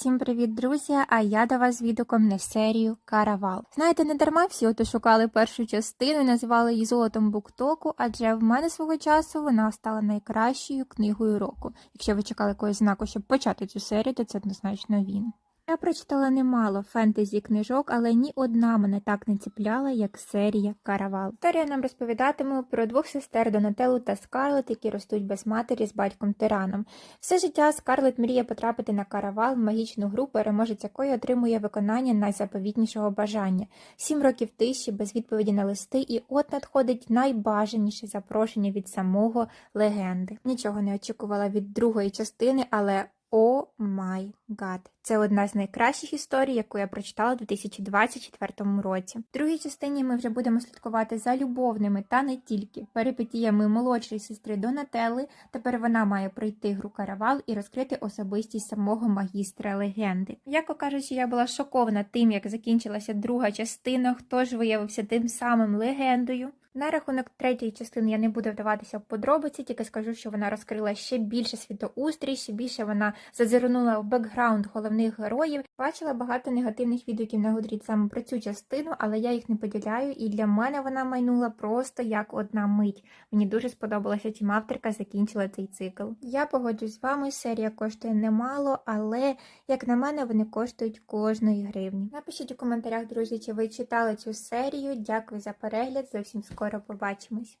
Всім привіт, друзі! А я до вас з відгуком на серію Каравал. Знаєте, не дарма всі ото шукали першу частину і називали її золотом буктоку, адже в мене свого часу вона стала найкращою книгою року. Якщо ви чекали якогось знаку, щоб почати цю серію, то це однозначно він. Я прочитала немало фентезі книжок, але ні одна мене так не ціпляла, як серія Каравал. Історія нам розповідатиме про двох сестер Донателлу та Скарлет, які ростуть без матері з батьком тираном. Все життя Скарлет мріє потрапити на каравал, в магічну гру, переможець якої отримує виконання найзаповітнішого бажання. Сім років тиші, без відповіді на листи, і от надходить найбажаніше запрошення від самого легенди. Нічого не очікувала від другої частини, але о май гад. Це одна з найкращих історій, яку я прочитала у 2024 році. В другій частині ми вже будемо слідкувати за любовними та не тільки перипетіями молодшої сестри Донателли. Тепер вона має пройти гру каравал і розкрити особистість самого магістра легенди. Яко кажучи, я була шокована тим, як закінчилася друга частина, хто ж виявився тим самим легендою. На рахунок третьої частини я не буду вдаватися в подробиці, тільки скажу, що вона розкрила ще більше світоустрій, ще більше вона зазирнула в бекграунд головних героїв. Бачила багато негативних відгуків на Goodreads саме про цю частину, але я їх не поділяю, і для мене вона майнула просто як одна мить. Мені дуже сподобалося, чим авторка закінчила цей цикл. Я погоджуюсь з вами, серія коштує немало, але як на мене, вони коштують кожної гривні. Напишіть у коментарях, друзі, чи ви читали цю серію. Дякую за перегляд. Зовсім скоро побачимось.